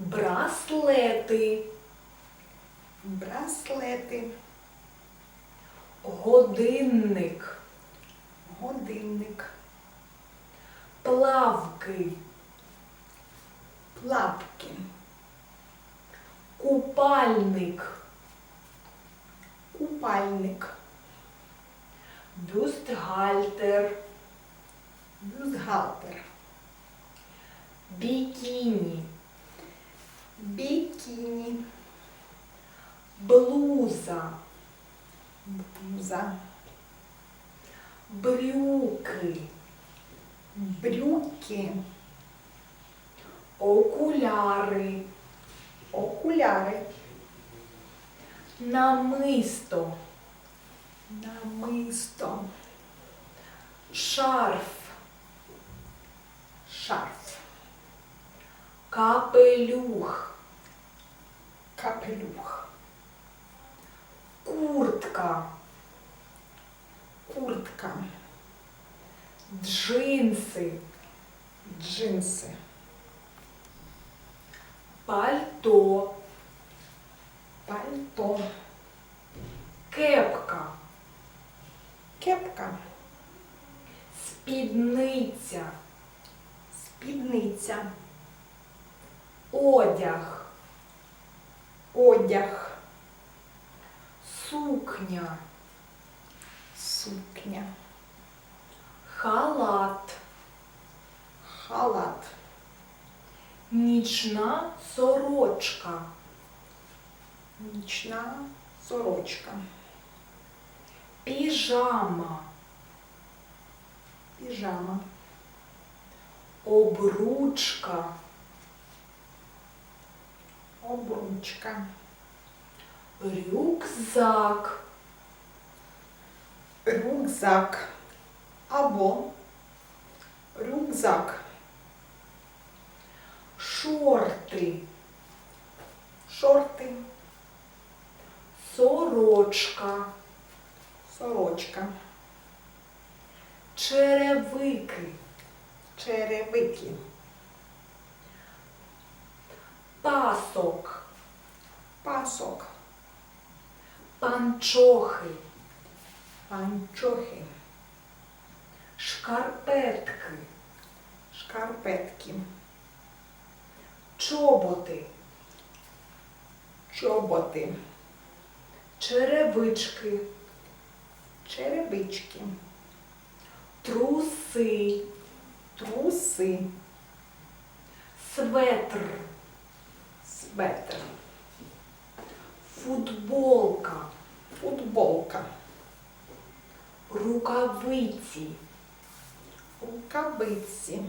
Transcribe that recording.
браслети, браслети, годинник, годинник, плавки, плапки, купальник, купальник, бюстгальтер, бюстгальтер, бікіні, бікіні, блуза, блуза, брюки, брюки, окуляри, окуляри, намисто, намисто, шарф, шарф, капелюх, капелюх, куртка, куртка, джинси, джинси, пальто, пальто, кепка, кепка, спідниця, спідниця, одяг, одяг, сукня, сукня, халат, халат, нічна сорочка, нічна сорочка, піжама, піжама, обручка, обручка, рюкзак, рюкзак. Або рюкзак, шорти, шорти, сорочка, сорочка, черевики, черевики, пасок, пасок, панчохи, панчохи, шкарпетки, шкарпетки, чоботи, чоботи, черевички, черевички, труси, труси, светр, светр, футболка, футболка, рукавиці, рукавиці,